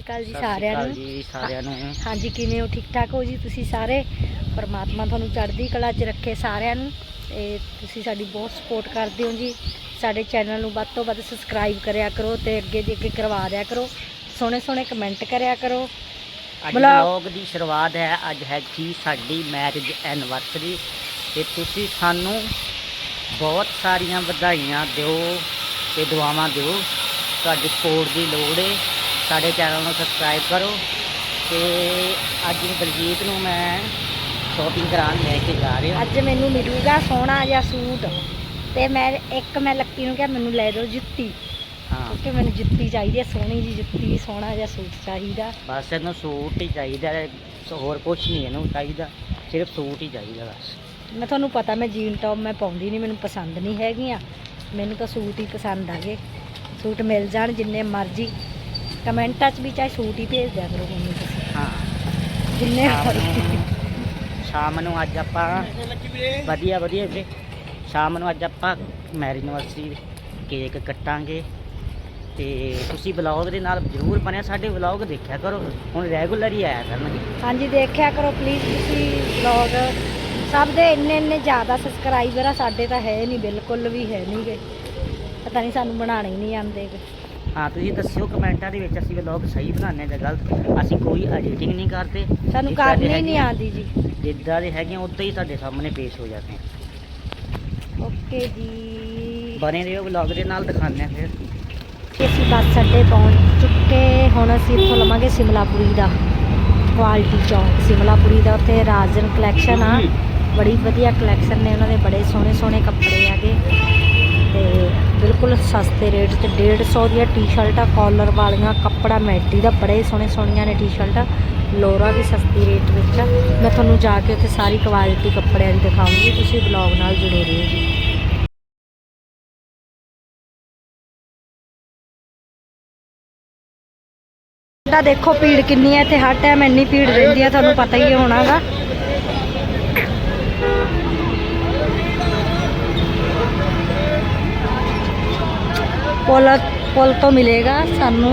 ਸ਼੍ਰੀ ਅਕਾਲ ਜੀ ਸਾਰਿਆਂ ਨੂੰ। ਜੀ ਸਾਰਿਆਂ ਨੂੰ। ਹਾਂਜੀ ਕਿਵੇਂ ਹੋ? ਠੀਕ ਠਾਕ ਹੋ ਜੀ ਤੁਸੀਂ ਸਾਰੇ? ਪਰਮਾਤਮਾ ਤੁਹਾਨੂੰ ਚੜ੍ਹਦੀ ਕਲਾ 'ਚ ਰੱਖੇ ਸਾਰਿਆਂ ਨੂੰ। ਤੇ ਤੁਸੀਂ ਸਾਡੀ ਬਹੁਤ ਸਪੋਰਟ ਕਰਦੇ ਹੋ ਜੀ। ਸਾਡੇ ਚੈਨਲ ਨੂੰ ਵੱਧ ਤੋਂ ਵੱਧ ਸਬਸਕ੍ਰਾਈਬ ਕਰਿਆ ਕਰੋ ਤੇ ਅੱਗੇ ਦੀ ਅੱਗੇ ਕਰਵਾ ਦਿਆ ਕਰੋ। ਸੋਹਣੇ ਸੋਹਣੇ ਕਮੈਂਟ ਕਰਿਆ ਕਰੋ। ਅੱਜ ਬੁਲਾ- ਵਲੌਗ ਦੀ ਸ਼ੁਰੂਆਤ ਹੈ। ਅੱਜ ਹੈ ਜੀ ਸਾਡੀ ਮੈਰਿਜ ਐਨਵਰਸਰੀ ਤੇ ਤੁਸੀਂ ਸਾਨੂੰ ਬਹੁਤ ਸਾਰੀਆਂ ਵਧਾਈਆਂ ਦਿਓ ਤੇ ਦੁਆਵਾਂ ਦਿਓ। ਤੁਹਾਡੀ ਸਪੋਰਟ ਦੀ ਲੋੜ ਹੈ ਸਾਡੇ ਚੈਨਲ ਨੂੰ ਸਬਸਕ੍ਰਾਈਬ ਕਰੋ ਤੇ ਅੱਜ ਬਲਜੀਤ ਨੂੰ ਮੈਂ ਸ਼ਾਪਿੰਗ ਕਰਾਉਣ ਲੈ ਕੇ ਜਾ ਰਿਹਾ। ਅੱਜ ਮੈਨੂੰ ਮਿਲੂਗਾ ਸੋਹਣਾ ਜਿਹਾ ਸੂਟ ਤੇ ਮੈਂ ਇੱਕ ਮੈਂ ਲੱਕੀ ਨੂੰ ਕਿਹਾ ਮੈਨੂੰ ਲੈ ਦਿਓ ਜੁੱਤੀ। ਹਾਂ। ਕਿਉਂਕਿ ਮੈਨੂੰ ਜੁੱਤੀ ਚਾਹੀਦੀ ਹੈ ਸੋਹਣੀ ਜੀ ਜੁੱਤੀ ਸੋਹਣਾ ਜਿਹਾ ਸੂਟ ਚਾਹੀਦਾ। ਬਸ ਇਹਨੂੰ ਸੂਟ ਹੀ ਚਾਹੀਦਾ ਹੈ, ਹੋਰ ਕੁਝ ਨਹੀਂ ਇਹਨੂੰ ਚਾਹੀਦਾ ਸਿਰਫ ਸੂਟ ਹੀ ਚਾਹੀਦਾ ਬਸ। ਮੈਂ ਤੁਹਾਨੂੰ ਪਤਾ ਮੈਂ ਜੀਨ ਟੌਪ ਮੈਂ ਪਾਉਂਦੀ ਨਹੀਂ ਮੈਨੂੰ ਪਸੰਦ ਨਹੀਂ ਹੈਗੀਆਂ। ਮੈਨੂੰ ਤਾਂ ਸੂਟ ਹੀ ਪਸੰਦ ਆਗੇ। ਸੂਟ ਮਿਲ ਜਾਣ ਜਿੰਨੇ ਮਰਜ਼ੀ। ਕਮੈਂਟਾਂ 'ਚ ਵੀ ਚਾਹੇ ਸੂਟ ਹੀ ਭੇਜ ਦਿਆ ਕਰੋ ਮੈਨੂੰ ਤੁਸੀਂ। ਹਾਂ। ਜਿੰਨੇ ਸ਼ਾਮ ਨੂੰ ਸ਼ਾਮ ਨੂੰ ਅੱਜ ਆਪਾਂ ਵਧੀਆ ਵਧੀਆ ਵੀਰੇ। ਸ਼ਾਮ ਨੂੰ ਅੱਜ ਆਪਾਂ ਮੈਰਿਜ ਐਨਵਰਸਰੀ ਕੇਕ ਕੱਟਾਂਗੇ। ਤੇ ਤੁਸੀਂ ਵਲੌਗ ਦੇ ਨਾਲ ਜ਼ਰੂਰ ਬਣਿਆ ਸਾਡੇ ਵਲੌਗ ਦੇਖਿਆ ਕਰੋ। ਹੁਣ ਰੈਗੂਲਰ ਹੀ ਆਇਆ ਕਰਨਗੇ। ਹਾਂਜੀ ਦੇਖਿਆ ਕਰੋ ਪਲੀਜ਼ ਤੁਸੀਂ ਵਲੌਗ ਸਭ ਦੇ ਇੰਨੇ ਇੰਨੇ ਜ਼ਿਆਦਾ ਸਬਸਕ੍ਰਾਈਬਰ ਆ ਸਾਡੇ ਤਾਂ ਹੈ ਨਹੀਂ ਬਿਲਕੁਲ ਵੀ ਹੈ ਨਹੀਂਗੇ ਪਤਾ ਨਹੀਂ ਸਾਨੂੰ ਬਣਾਉਣੇ ਹੀ ਨਹੀਂ ਆਉਂਦੇ ਗੇ। ਹਾਂ ਤੁਸੀਂ ਦੱਸਿਓ ਕਮੈਂਟਾਂ ਦੇ ਵਿੱਚ ਅਸੀਂ ਵਲੌਗ ਸਹੀ ਬਣਾਉਂਦੇ ਜਾਂ ਗਲਤ। ਅਸੀਂ ਕੋਈ ਐਡੀਟਿੰਗ ਨਹੀਂ ਕਰਦੇ। ਸਾਨੂੰ ਜਿੱਦਾਂ ਦੇ ਕਰਨੀ ਹੀ ਨਹੀਂ ਹੈਗੇ ਆਉਂਦੀ ਜੀ। ਜਿੱਦਾਂ ਦੇ ਹੈਗੇ ਉੱਦਾਂ ਹੀ ਤੁਹਾਡੇ ਸਾਹਮਣੇ ਪੇਸ਼ ਹੋ ਜਾਂਦੇ ਆ। ਓਕੇ ਜੀ। ਬਣੇ ਰਹੋ ਵਲੌਗ ਦੇ ਨਾਲ ਦਿਖਾਉਂਦੇ ਆ ਫਿਰ। ਤੇ ਅਸੀਂ ਬੱਸ ਅੱਡੇ ਪਹੁੰਚ ਚੁੱਕੇ ਹੁਣ ਅਸੀਂ ਇੱਥੋਂ ਲਵਾਂਗੇ ਸਿਮਲਾਪੁਰੀ ਦਾ ਕੁਆਲਿਟੀ ਚੌਂਕ। ਸਿਮਲਾਪੁਰੀ ਦਾ ਉੱਥੇ ਰਾਜਨ ਕਲੈਕਸ਼ਨ ਆ। ਬੜੀ ਵਧੀਆ ਕਲੈਕਸ਼ਨ ਨੇ ਉਹਨਾਂ ਦੇ ਬੜੇ ਸੋਹਣੇ ਸੋਹਣੇ ਕੱਪੜੇ ਆਗੇ ਤੇ ਬਿਲਕੁਲ ਸਸਤੇ ਰੇਟ 'ਚ 150 ਦੀਆਂ ਟੀ-ਸ਼ਰਟਾਂ ਕਾਲਰ ਵਾਲੀਆਂ ਕੱਪੜਾ, ਮੈਟੀ ਦਾ ਬੜੇ ਸੋਹਣੇ ਸੋਹਣੀਆਂ ਨੇ ਟੀ-ਸ਼ਰਟਾਂ, ਲੋਰਾ ਵੀ ਸਸਤੀ ਰੇਟ ਵਿੱਚ ਮੈਂ ਤੁਹਾਨੂੰ ਜਾ ਕੇ ਉੱਥੇ ਸਾਰੀ ਕੁਆਲਿਟੀ ਕੱਪੜਿਆਂ ਦੀ ਦਿਖਾਉਂਗੀ, ਤੁਸੀਂ ਬਲੌਗ ਨਾਲ ਜੁੜੇ ਰਹੋ ਜੀ। ਦਾ ਦੇਖੋ ਭੀੜ ਕਿੰਨੀ ਹੈ ਇੱਥੇ, ਹਰ ਟਾਈਮ ਇੰਨੀ ਭੀੜ ਰਹਿੰਦੀ ਹੈ ਤੁਹਾਨੂੰ ਪਤਾ ਹੀ ਹੋਣਾਗਾ। ਪੁਲ ਪੁਲ ਤੋਂ ਮਿਲੇਗਾ ਸਾਨੂੰ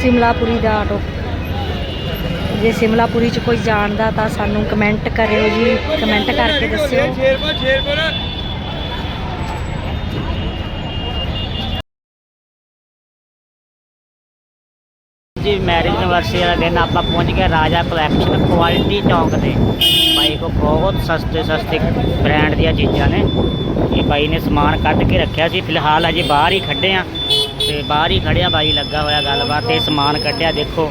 ਸਿਮਲਾਪੁਰੀ ਦਾ ਆਟੋ। ਜੇ ਸਿਮਲਾਪੁਰੀ ਚ ਕੋਈ ਜਾਣਦਾ ਤਾਂ ਸਾਨੂੰ ਕਮੈਂਟ ਕਰਿਓ ਜੀ ਕਮੈਂਟ ਕਰਕੇ ਦੱਸਿਓ। ਜੀ ਮੈਰਿਜ ਐਨਵਰਸਰੀ ਵਾਲਾ ਦਿਨ ਆਪਾਂ ਪਹੁੰਚ ਗਏ ਰਾਜਾ ਕਲੈਕਸ਼ਨ ਕੁਆਲਿਟੀ ਚੌਂਕ ਤੇ। ਬਾਈ ਕੋ ਬਹੁਤ ਸਸਤੇ ਸਸਤੇ ਬ੍ਰਾਂਡ ਦੀਆਂ ਚੀਜ਼ਾਂ ਨੇ। ਇਹ ਬਾਈ ਨੇ ਸਮਾਨ ਕੱਢ ਕੇ ਰੱਖਿਆ ਸੀ। ਫਿਲਹਾਲ ਅਜੇ ਬਾਹਰ ਹੀ ਖੜੇ ਆ ਤੇ ਬਾਹਰ ਹੀ ਖੜਿਆ ਬਾਈ, ਲੱਗਾ ਹੋਇਆ ਗੱਲਬਾਤ ਤੇ ਸਮਾਨ ਕੱਢਿਆ। ਦੇਖੋ,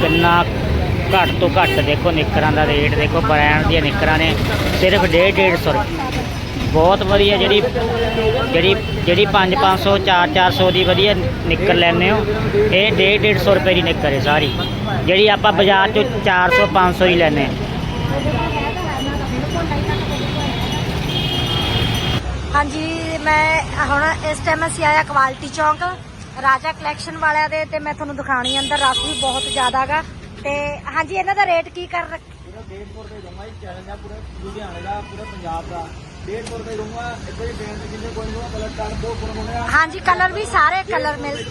ਕਿੰਨਾ ਘੱਟ ਤੋਂ ਘੱਟ ਦੇਖੋ, ਨਿੱਕਰਾਂ ਦਾ ਰੇਟ ਦੇਖੋ ਬ੍ਰਾਂਡ ਦੀਆਂ ਨਿੱਕਰਾਂ ਨੇ। ਸਿਰਫ 1.5 150 ਰੁਪਏ। ਬਹੁਤ ਵਧੀਆ ਜਿਹੜੀ ਜਿਹੜੀ ਜਿਹੜੀ 5 500 4 400 ਦੀ ਵਧੀਆ ਨਿੱਕਰ ਲੈਂਦੇ ਹੋ। ਇਹ 1.5 150 ਰੁਪਏ ਦੀ ਨਿੱਕਰ ਹੈ ਸਾਰੀ। ਜਿਹੜੀ ਆਪਾਂ ਬਾਜ਼ਾਰ ਚੋਂ 400 500 ਹੀ ਲੈਂਦੇ ਹਾਂ। ਹਾਂਜੀ ਮੈਂ ਹੁਣ ਇਸ ਟਾਈਮ ਅਸੀਂ ਆਇਆ ਕੁਆਲਿਟੀ ਚੌਂਕ। ਰਾਜਾ ਕਲੈਕਸ਼ਨ ਵਾਲਿਆਂ ਦੇ ਤੇ ਮੈਂ ਤੁਹਾਨੂੰ ਦਿਖਾਣੀ ਅੰਦਰ ਰਸ਼ ਵੀ ਬਹੁਤ ਜ਼ਿਆਦਾਗਾ ਤੇ ਹਾਂਜੀ ਇਹਨਾਂ ਦਾ ਰੇਟ ਕੀ ਕਰ ਰੱਖ ਹਾਂਜੀ ਕਲਰ ਵੀ ਸਾਰੇ ਕਲਰ ਮਿਲ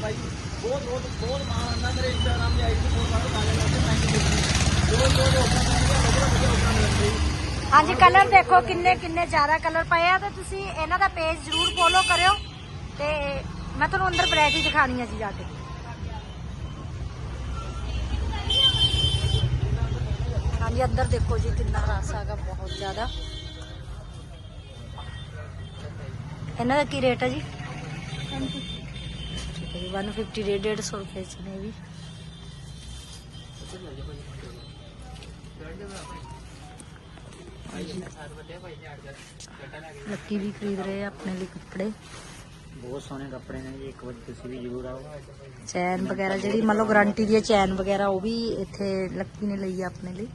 ਹਾਂਜੀ ਕਲਰ ਦੇਖੋ ਕਿੰਨੇ ਕਿੰਨੇ ਜ਼ਿਆਦਾ ਕਲਰ ਪਏ ਆ ਤੇ ਤੁਸੀਂ ਇਹਨਾਂ ਦਾ ਪੇਜ ਜਰੂਰ ਫੋਲੋ ਕਰਿਓ ਤੇ ਮੈਂ ਤੁਹਾਨੂੰ ਅੰਦਰ ਵੈਰਾਈਟੀ ਦਿਖਾਣੀ ਆ ਜੀ ਜਾ ਕੇ। ਹਾਂਜੀ ਅੰਦਰ ਦੇਖੋ ਜੀ ਕਿੰਨਾ ਰਸ ਹੈਗਾ ਬਹੁਤ ਜ਼ਿਆਦਾ। ਇਹਨਾਂ ਦਾ ਕੀ ਰੇਟ ਹੈ ਜੀ? ਠੀਕ ਹੈ ਜੀ 150 ਰੇਟ 150 ਰੁਪਏ ਚ ਨੇ ਇਹ ਵੀ ਲੱਕੀ ਵੀ ਖਰੀਦ ਰਹੇ ਆ ਆਪਣੇ ਲਈ ਕੱਪੜੇ। ਬਹੁਤ ਸੋਹਣੇ ਕੱਪੜੇ ਨੇ ਜੀ ਇੱਕ ਵਾਰ ਤੁਸੀਂ ਵੀ ਜ਼ਰੂਰ ਆਓ। ਚੈਨ ਵਗੈਰਾ ਜਿਹੜੀ ਮੰਨ ਲਓ ਗਾਰੰਟੀ ਦੀ ਹੈ ਚੈਨ ਵਗੈਰਾ ਉਹ ਵੀ ਇੱਥੇ ਲੱਕੀ ਨੇ ਲਈ ਆ ਆਪਣੇ ਲਈ।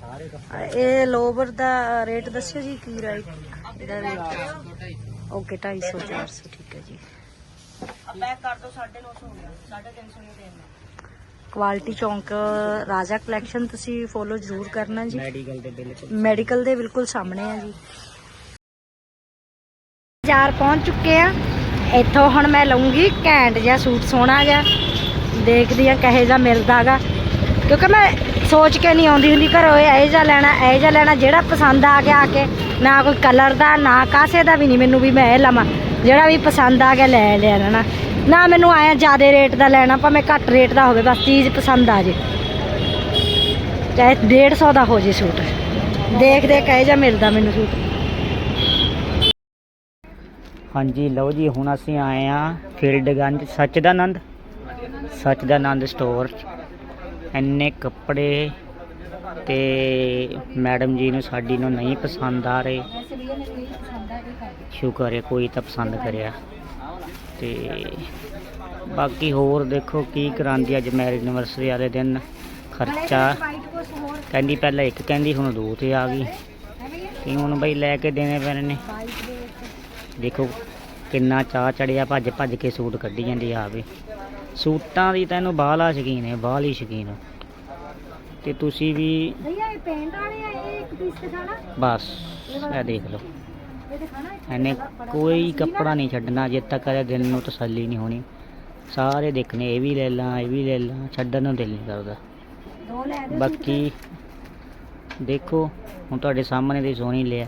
ਸਾਰੇ ਆ, ਇਹ ਲੋਵਰ ਦਾ ਰੇਟ ਦੱਸਿਓ ਜੀ ਕੀ ਰੇਟ ਇਹਦਾ ਰੇਟ ਓਕੇ 250 400 ਠੀਕ ਹੈ ਜੀ। ਪੈਕ ਕਰ ਦਿਓ 950 ਹੋ ਗਿਆ 350 ਨਹੀਂ ਦੇਣਾ ਕੁਆਲਿਟੀ ਚੌਂਕ ਰਾਜਾ ਕਲੈਕਸ਼ਨ ਤੁਸੀਂ ਫੋਲੋ ਜ਼ਰੂਰ ਕਰਨਾ ਜੀ। ਮੈਡੀਕਲ ਦੇ ਬਿਲਕੁਲ ਮੈਡੀਕਲ ਦੇ ਬਿਲਕੁਲ ਸਾਹਮਣੇ ਆ ਜੀ। ਬਾਜ਼ਾਰ ਪਹੁੰਚ ਚੁੱਕੇ ਆ। ਇੱਥੋਂ ਹੁਣ ਮੈਂ ਲਵਾਂਗੀ ਘੈਂਟ ਜਿਹਾ ਸੂਟ ਸੋਹਣਾ ਜਿਹਾ। ਦੇਖਦੀ ਆ ਕਹੇ ਜਾ ਮਿਲਦਾਗਾ ਕਿਉਂਕਿ ਮੈਂ ਸੋਚ ਕੇ ਨਹੀਂ ਆਉਂਦੀ ਹੁੰਦੀ ਘਰੋਂ ਇਹ ਇਹ ਲੈਣਾ, ਇਹ ਜਾ ਲੈਣਾ ਜਿਹੜਾ ਪਸੰਦ ਆ ਗਿਆ ਆ ਕੇ, ਨਾ ਕੋਈ ਕਲਰ ਦਾ, ਨਾ ਕਾਸੇ ਦਾ ਵੀ ਨਹੀਂ ਮੈਨੂੰ ਵੀ ਮੈਂ ਇਹ ਲਵਾਂ, ਜਿਹੜਾ ਵੀ ਪਸੰਦ ਆ ਗਿਆ ਲੈ ਲਿਆ ਨਾ ਨਾ ਮੈਨੂੰ ਆਇਆ ਜ਼ਿਆਦਾ ਰੇਟ ਦਾ ਲੈਣਾ, ਭਾਵੇਂ ਘੱਟ ਰੇਟ ਦਾ ਹੋਵੇ, ਬਸ ਚੀਜ਼ ਪਸੰਦ ਆ ਜੇ। ਚਾਹੇ 150 ਦਾ ਹੋ ਜੇ ਸੂਟ। ਦੇਖ ਦੇਖ ਕਹੇ ਜਾ ਮਿਲਦਾ ਮੈਨੂੰ ਸੂਟ। ਹਾਂਜੀ, ਲਓ ਜੀ, ਹੁਣ ਅਸੀਂ ਆਏ ਆ ਫੀਲਡਗੰਜ ਸੱਚਦਾਨੰਦ ਸੱਚਦਾਨੰਦ ਸਟੋਰ ਇੰਨੇ ਕੱਪੜੇ ਤੇ ਮੈਡਮ ਜੀ ਨੂੰ ਸਾਡੀ ਨੂੰ ਨਹੀਂ ਪਸੰਦ ਆ ਰਹੇ। ਸ਼ੁਕਰ ਹੈ, ਕੋਈ ਤਾਂ ਪਸੰਦ ਕਰਿਆ। ਤੇ ਬਾਕੀ ਹੋਰ ਦੇਖੋ ਕੀ ਕਰਾਂਦੀ ਅੱਜ ਮੈਰਿਜ ਐਨਵਰਸਰੀ ਵਾਲੇ ਦਿਨ। ਖਰਚਾ ਕਹਿੰਦੀ ਪਹਿਲਾਂ ਇੱਕ ਕਹਿੰਦੀ ਹੁਣ ਦੋ ਤੇ ਆ ਗਈ। ਕੀ ਹੁਣ ਬਈ ਲੈ ਕੇ ਦੇਣੇ ਪੈਣੇ ਨੇ। ਦੇਖੋ ਕਿੰਨਾ ਚਾਹ ਚੜਿਆ ਭੱਜ ਭੱਜ ਕੇ ਸੂਟ ਕੱਢੀ ਜਾਂਦੀ ਆ ਵੀ। ਸੂਟਾਂ ਦੀ ਤੈਨੂੰ ਬਾਹਲਾ ਸ਼ਕੀਨ ਹੈ ਬਾਹਲੀ ਸ਼ਕੀਨ ਤੇ ਤੁਸੀਂ ਵੀ ਭਈਆ ਇਹ ਪੇਂਟ ਵਾਲੇ ਆ ਇਹ ਇੱਕ ਪੀਸ ਦਿਖਾਣਾ। ਬਸ ਇਹ ਦੇਖ ਲਓ। ਇਹ ਇਹਨੇ ਕੋਈ ਕੱਪੜਾ ਨਹੀਂ ਛੱਡਣਾ ਜਦ ਤੱਕ ਇਹਦੇ ਦਿਲ ਨੂੰ ਤਸੱਲੀ ਨਹੀਂ ਹੋਣੀ। ਸਾਰੇ ਦੇਖਣੇ ਇਹ ਵੀ ਲੈ ਲਾਂ ਇਹ ਵੀ ਲੈ ਲਾਂ ਛੱਡਣ ਨੂੰ ਦਿਲ ਨਹੀਂ ਕਰਦਾ। ਬਾਕੀ ਦੇਖੋ ਹੁਣ ਤੁਹਾਡੇ ਸਾਹਮਣੇ ਦੀ ਸੋਹਣੀ ਲਿਆ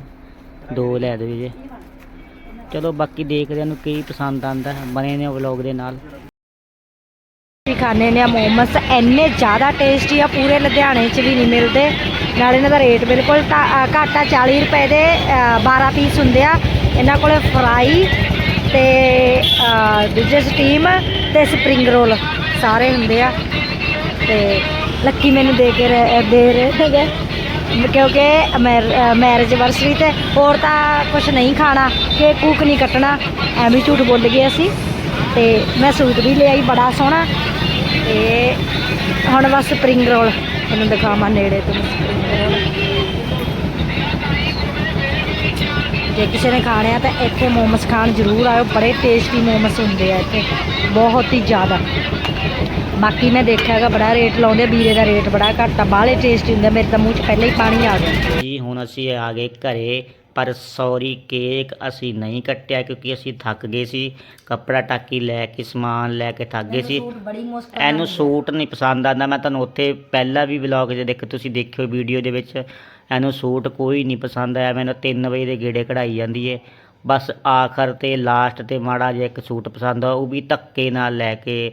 ਦੋ ਲੈ ਦਿਓ ਜੇ। ਚਲੋ ਬਾਕੀ ਦੇਖਦੇ ਨੂੰ ਕੀ ਪਸੰਦ ਆਂਦਾ ਬਣੇ ਨੇ ਵਲੌਗ ਦੇ ਨਾਲ। ਵੀ ਖਾਣੇ ਨੇ ਮੋਮਸ। ਇੰਨੇ ਜ਼ਿਆਦਾ ਟੇਸਟੀ ਆ ਪੂਰੇ ਲੁਧਿਆਣੇ 'ਚ ਵੀ ਨਹੀਂ ਮਿਲਦੇ। ਨਾਲ ਇਹਨਾਂ ਦਾ ਰੇਟ ਬਿਲਕੁਲ ਘਾ- ਘੱਟ ਆ 40 ਰੁਪਏ ਦੇ ਅ, 12 ਪੀਸ ਹੁੰਦੇ ਆ। ਇਹਨਾਂ ਕੋਲੇ ਫਰਾਈ ਤੇ ਅ, ਦੂਜੇ ਸਟੀਮ ਤੇ ਸਪਰਿੰਗ ਰੋਲ ਸਾਰੇ ਹੁੰਦੇ ਆ। ਤੇ ਲੱਕੀ ਮੈਨੂੰ ਦੇ ਕੇ ਰਹਿ- ਦੇ ਰਹੇ ਹੈਗੇ ਕਿਉਂਕਿ ਮੈਰਿਜ ਐਵਰਸਰੀ ਤੇ ਹੋਰ ਤਾਂ ਕੁਝ ਨਹੀਂ ਖਾਣਾ ਕਿ ਕੂਕ ਨਹੀਂ ਕੱਟਣਾ। ਐਵੇਂ ਝੂਠ ਬੋਲ ਗਏ ਅਸੀਂ। ਤੇ ਮੈਂ ਸੂਟ ਵੀ ਲਿਆਈ ਬੜਾ ਸੋਹਣਾ। ਤੇ ਹੁਣ ਬਸ ਸਪਰਿੰਗ ਰੋਲ ਤੁਹਾਨੂੰ ਦਿਖਾਵਾਂ ਨੇੜੇ ਤੋਂ। ਸਪਰਿੰਗ ਰੋਲ ਜੇ ਕਿਸੇ ਨੇ ਖਾਣੇ ਆ ਤਾਂ ਇੱਥੇ ਮੋਮਸ ਖਾਣ ਜ਼ਰੂਰ ਆਇਓ ਬੜੇ ਟੇਸਟੀ ਮੋਮਸ ਹੁੰਦੇ ਆ ਇੱਥੇ ਬਹੁਤ ਹੀ ਜ਼ਿਆਦਾ। ਬਾਕੀ ਮੈਂ ਦੇਖਿਆ ਹੈਗਾ ਬੜਾ ਰੇਟ ਲਾਉਂਦੇ ਆ, ਵੀਰੇ ਦਾ ਰੇਟ ਬੜਾ ਘੱਟ ਆ ਬਾਹਲੇ ਟੇਸਟੀ ਹੁੰਦੇ ਮੇਰੇ ਤਾਂ ਮੂੰਹ 'ਚ ਪਹਿਲਾਂ ਹੀ ਪਾਣੀ ਆ ਗਿਆ। ਜੀ ਹੁਣ ਅਸੀਂ ਆ ਗਏ ਘਰੇ। ਪਰ ਸੌਰੀ ਕੇਕ ਅਸੀਂ ਨਹੀਂ ਕੱਟਿਆ ਕਿਉਂਕਿ ਅਸੀਂ ਥੱਕ ਗਏ ਸੀ। ਕੱਪੜਾ ਟਾਕੀ ਲੈ ਕੇ ਸਮਾਨ ਲੈ ਕੇ ਥੱਕ ਗਏ ਸੀ। ਬੜੀ ਮੁਸ਼ਕਲ ਇਹਨੂੰ ਸੂਟ ਨਹੀਂ ਪਸੰਦ ਆਂਦਾ ਮੈਂ ਤੁਹਾਨੂੰ ਉੱਥੇ ਪਹਿਲਾਂ ਵੀ ਵਲੌਗ 'ਚ ਦੇਖ ਤੁਸੀਂ ਦੇਖਿਓ ਵੀਡੀਓ ਦੇ ਵਿੱਚ। ਇਹਨੂੰ ਸੂਟ ਕੋਈ ਨਹੀਂ ਪਸੰਦ ਆਇਆ। ਮੈਨੂੰ 3 ਵਜੇ ਦੇ ਗੇੜੇ ਕਢਾਈ ਜਾਂਦੀ ਏ। ਬਸ ਆਖਰ ਤੇ ਲਾਸਟ ਤੇ ਮਾੜਾ ਜਿਹਾ ਇੱਕ ਸੂਟ ਪਸੰਦ ਆ। ਉਹ ਵੀ ਧੱਕੇ ਨਾਲ ਲੈ ਕੇ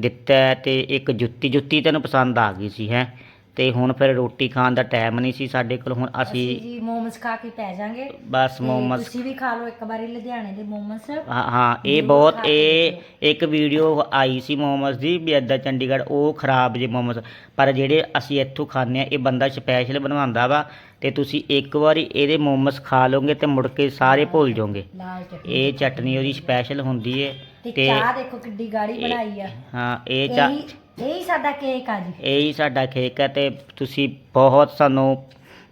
ਦਿੱਤਾ ਤੇ ਇੱਕ ਜੁੱਤੀ ਜੁੱਤੀ ਤੈਨੂੰ ਪਸੰਦ ਆ ਗਈ ਸੀ ਹੈ। ਤੇ ਹੁਣ ਫਿਰ ਰੋਟੀ ਖਾਣ ਦਾ ਟਾਈਮ ਨਹੀਂ ਸੀ ਸਾਡੇ ਕੋਲ ਹੁਣ ਅਸੀਂ ਜੀ ਮੋਮਸ ਖਾ ਕੇ ਪੈ ਜਾਾਂਗੇ। ਬਸ ਮੋਮਸ ਤੁਸੀਂ ਵੀ ਖਾ ਲਓ ਇੱਕ ਵਾਰੀ ਲੁਧਿਆਣੇ ਦੇ ਮੋਮਸ। ਹਾਂ ਹਾਂ ਇਹ ਬਹੁਤ ਇਹ ਇੱਕ ਵੀਡੀਓ ਆਈ ਸੀ ਮੋਮਸ ਦੀ ਵੀ ਇੱਦਾਂ ਚੰਡੀਗੜ੍ਹ ਉਹ ਖਰਾਬ ਜੇ ਮੋਮਸ। ਪਰ ਜਿਹੜੇ ਅਸੀਂ ਇੱਥੋਂ ਖਾਂਦੇ ਆ ਇਹ ਬੰਦਾ ਸਪੈਸ਼ਲ ਬਣਵਾਉਂਦਾ ਵਾ ਤੇ ਤੁਸੀਂ ਇੱਕ ਵਾਰੀ ਇਹਦੇ ਮੋਮਸ ਖਾ ਲਓਗੇ ਤੇ ਮੁੜ ਕੇ ਸਾਰੇ ਭੁੱਲ ਜਾਓਗੇ। ਲਾਲ ਚਟਨੀ ਇਹ ਚਟਨੀ ਉਹਦੀ ਸਪੈਸ਼ਲ ਹੁੰਦੀ ਏ ਤੇ ਚਾਹ ਦੇਖੋ ਕਿੱਡੀ ਗਾੜੀ ਬਣਾਈ ਆ। ਹਾਂ ਇਹ ਚਾ ਇਹੀ ਇਹੀ ਸਾਡਾ ਕੇਕ ਆ ਜੀ। ਇਹ ਸਾਡਾ ਖੇਕ ਹੈ ਤੇ ਤੁਸੀਂ ਬਹੁਤ ਸਾਨੂੰ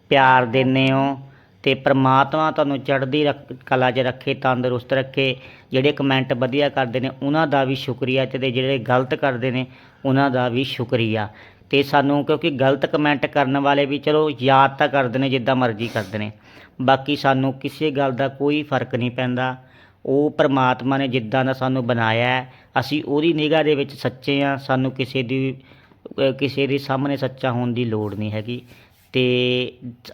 ਪਿਆਰ ਦਿੰਦੇ ਹੋ ਤੇ ਪ੍ਰਮਾਤਮਾ ਤੁਹਾਨੂੰ ਚੜ੍ਹਦੀ ਰੱਖ- ਕਲਾ 'ਚ ਰੱਖੇ, ਤੰਦਰੁਸਤ ਰੱਖੇ, ਜਿਹੜੇ ਕਮੈਂਟ ਵਧੀਆ ਕਰਦੇ ਨੇ, ਉਹਨਾਂ ਦਾ ਵੀ ਸ਼ੁਕਰੀਆ ਤੇ ਜਿਹੜੇ ਗਲਤ ਕਰਦੇ ਨੇ, ਉਹਨਾਂ ਦਾ ਵੀ ਸ਼ੁਕਰੀਆ। ਤੇ ਸਾਨੂੰ ਕਿਉਂਕਿ ਗਲਤ ਕਮੈਂਟ ਕਰਨ ਵਾਲੇ ਵੀ ਚਲੋ ਯਾਦ ਤਾਂ ਕਰਦੇ ਨੇ ਜਿੱਦਾਂ ਮਰਜ਼ੀ ਕਰਦੇ ਨੇ। ਬਾਕੀ ਸਾਨੂੰ ਕਿਸੇ ਗੱਲ ਦਾ ਕੋਈ ਫ਼ਰਕ ਨਹੀਂ ਪੈਂਦਾ। ਉਹ ਪ੍ਰਮਾਤਮਾ ਨੇ ਜਿੱਦਾਂ ਦਾ ਸਾਨੂੰ ਬਣਾਇਆ ਅਸੀਂ ਉਹਦੀ ਨਿਗਾਹ ਦੇ ਵਿੱਚ ਸੱਚੇ ਆ ਸਾਨੂੰ ਕਿਸੇ ਦੀ ਕਿਸੇ ਦੇ ਸਾਹਮਣੇ ਸੱਚਾ ਹੋਣ ਦੀ ਲੋੜ ਨਹੀਂ ਹੈਗੀ। ਤੇ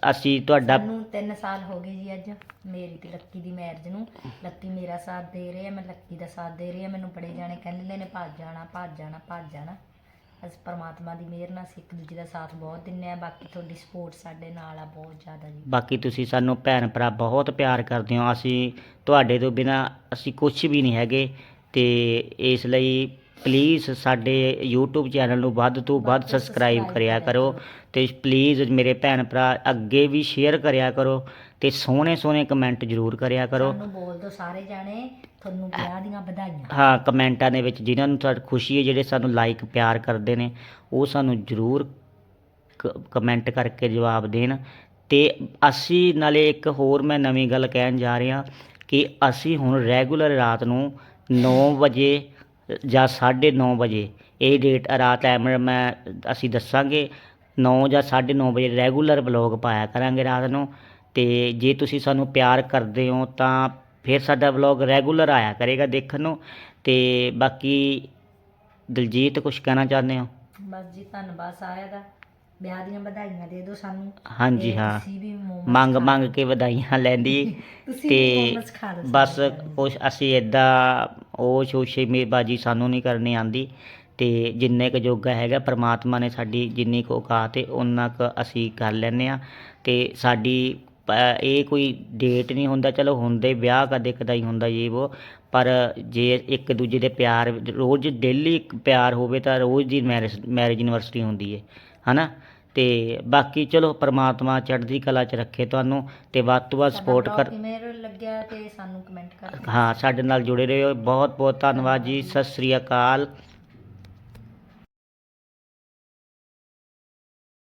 ਅਸੀਂ ਤੁਹਾਡਾ ਸਾਨੂੰ 3 ਸਾਲ ਹੋ ਗਏ ਜੀ ਅੱਜ, ਮੇਰੀ ਤੇ ਲੱਕੀ ਦੀ ਮੈਰਿਜ ਨੂੰ। ਲੱਕੀ ਮੇਰਾ ਸਾਥ ਦੇ ਰਿਹਾ, ਮੈਂ ਲੱਕੀ ਦਾ ਸਾਥ ਦੇ ਰਹੀ ਹਾਂ, ਮੈਨੂੰ ਬੜੇ ਜਾਣੇ ਕਹਿੰਦੇ ਨੇ, ਭੱਜ ਜਾਣਾ ਭੱਜ ਜਾਣਾ ਭੱਜ ਜਾਣਾ। ਅਸੀਂ ਪਰਮਾਤਮਾ ਦੀ ਮਿਹਰ ਨਾਲ ਅਸੀਂ ਇੱਕ ਦੂਜੇ ਦਾ ਸਾਥ ਬਹੁਤ ਦਿੰਨੇ ਆ ਬਾਕੀ ਤੁਹਾਡੀ ਸਪੋਰਟ ਸਾਡੇ ਨਾਲ ਆ ਬਹੁਤ ਜ਼ਿਆਦਾ ਜੀ। ਬਾਕੀ ਤੁਸੀਂ ਸਾਨੂੰ ਭੈਣ ਭਰਾ ਬਹੁਤ ਪਿਆਰ ਕਰਦੇ ਹੋ। ਅਸੀਂ ਤੁਹਾਡੇ ਤੋਂ ਬਿਨਾ ਅਸੀਂ ਕੁਝ ਵੀ ਨਹੀਂ ਹੈਗੇ ਤੇ ਇਸ ਲਈ ਪਲੀਜ਼ ਸਾਡੇ YouTube ਚੈਨਲ ਨੂੰ ਵੱਧ ਤੋਂ ਵੱਧ ਸਬਸਕ੍ਰਾਈਬ ਕਰਿਆ ਕਰੋ ਤੇ ਪਲੀਜ਼ ਮੇਰੇ ਭੈਣ ਭਰਾ ਅੱਗੇ ਵੀ ਸ਼ੇਅਰ ਕਰਿਆ ਕਰੋ। ਤੇ ਸੋਹਣੇ ਸੋਹਣੇ ਕਮੈਂਟ ਜ਼ਰੂਰ ਕਰਿਆ ਕਰੋ। ਸਾਨੂੰ ਬੋਲ ਦੋ ਸਾਰੇ ਜਾਣੇ ਤੁਹਾਨੂੰ ਵਿਆਹ ਦੀਆਂ ਵਧਾਈਆਂ। ਹਾਂ ਕਮੈਂਟਾਂ ਦੇ ਵਿੱਚ ਜਿਨ੍ਹਾਂ ਨੂੰ ਤੁਹਾਡੀ ਖੁਸ਼ੀ ਹੈ ਜਿਹੜੇ ਸਾਨੂੰ ਲਾਈਕ ਪਿਆਰ ਕਰਦੇ ਨੇ ਉਹ ਸਾਨੂੰ ਜ਼ਰੂਰ ਕਮੈਂਟ ਕਰਕੇ ਜਵਾਬ ਦੇਣ। ਤੇ ਅਸੀਂ ਨਾਲੇ ਇੱਕ ਹੋਰ ਮੈਂ ਨਵੀਂ ਗੱਲ ਕਹਿਣ ਜਾ ਰਿਹਾ ਕਿ ਅਸੀਂ ਹੁਣ ਰੈਗੂਲਰ ਰਾਤ ਨੂੰ 9 ਵਜੇ ਜਾਂ 9:30 ਵਜੇ ਇਹ ਡੇਟ ਰਾਤ ਐਮ ਮੈਂ ਅਸੀਂ ਦੱਸਾਂਗੇ 9 ਜਾਂ 9:30 ਵਜੇ ਰੈਗੂਲਰ ਵਲੌਗ ਪਾਇਆ ਕਰਾਂਗੇ ਰਾਤ ਨੂੰ। ਤੇ ਜੇ ਤੁਸੀਂ ਸਾਨੂੰ ਪਿਆਰ ਕਰਦੇ ਹੋ ਤਾਂ ਫਿਰ ਸਾਡਾ ਵਲੌਗ ਰੈਗੂਲਰ ਆਇਆ ਕਰੇਗਾ ਦੇਖਣ ਨੂੰ। ਤੇ ਬਾਕੀ ਦਿਲਜੀਤ ਕੁਝ ਕਹਿਣਾ ਚਾਹੁੰਦੇ ਹੋ? ਬਸ ਜੀ ਧੰਨਵਾਦ ਸਾਰਿਆਂ ਦਾ। ਵਿਆਹ ਦੀਆਂ ਵਧਾਈਆਂ ਦੇ ਦਿਓ ਸਾਨੂੰ। ਹਾਂਜੀ ਤੇ ਹਾਂ। ਤੁਸੀਂ ਵੀ ਮੋਮੋਸ ਮੰਗ ਖਾ ਮੰਗ ਕੇ ਵਧਾਈਆਂ ਲੈਂਦੀ। ਤੁਸੀਂ ਤੇ ਵੀ ਮੋਮੋਸ ਖਾ ਲਓ ਬਸ ਨਾਲ। ਕੁਛ ਅਸੀਂ ਇਦਾਂ ਉਹ ਸ਼ੋਸ਼ੇਬਾਜੀ ਸਾਨੂੰ ਨਹੀਂ ਕਰਨੀ ਆਂਦੀ। ਤੇ ਜਿੰਨੇ ਕੁ ਜੋਗਾ ਹੈਗਾ ਪ੍ਰਮਾਤਮਾ ਨੇ ਸਾਡੀ ਜਿੰਨੀ ਕੁ ਔਕਾਤ ਹੈ ਉਹਨਾਂ ਕੁ ਅਸੀਂ ਕਰ ਲੈਂਦੇ ਆ ਤੇ ਸਾਡੀ ਇਹ ਕੋਈ ਡੇਟ ਨਹੀਂ ਹੁੰਦਾ ਚਲੋ ਹੁੰਦੇ ਵਿਆਹ ਕਦੇ ਕਦਾਈ ਹੁੰਦਾ ਇਹ ਉਹ ਪਰ ਜੇ ਇੱਕ ਦੂਜੇ ਦੇ ਪਿਆਰ ਰੋਜ਼ ਡੇਲੀ ਪਿਆਰ ਹੋਵੇ ਤਾਂ ਰੋਜ਼ ਦੀ ਮੈਰਿਜ ਮੈਰਿਜ ਯੂਨੀਵਰਸਿਟੀ ਹੁੰਦੀ ਹੈ ਹਨਾ? ਤੇ ਬਾਕੀ ਚਲੋ ਪ੍ਰਮਾਤਮਾ ਚੜ੍ਹਦੀ ਕਲਾ 'ਚ ਰੱਖੇ ਤੁਹਾਨੂੰ ਤੇ ਵੱਧ ਤੋਂ ਵੱਧ ਸਪੋਰਟ ਕਰ ਕਿਵੇਂ ਲੱਗਿਆ ਤੇ ਸਾਨੂੰ ਕਮੈਂਟ ਕਰ ਹਾਂ ਸਾਡੇ ਨਾਲ ਜੁੜੇ ਰਹੋ ਬਹੁਤ ਬਹੁਤ ਧੰਨਵਾਦ ਜੀ ਸਤਿ ਸ੍ਰੀ ਅਕਾਲ।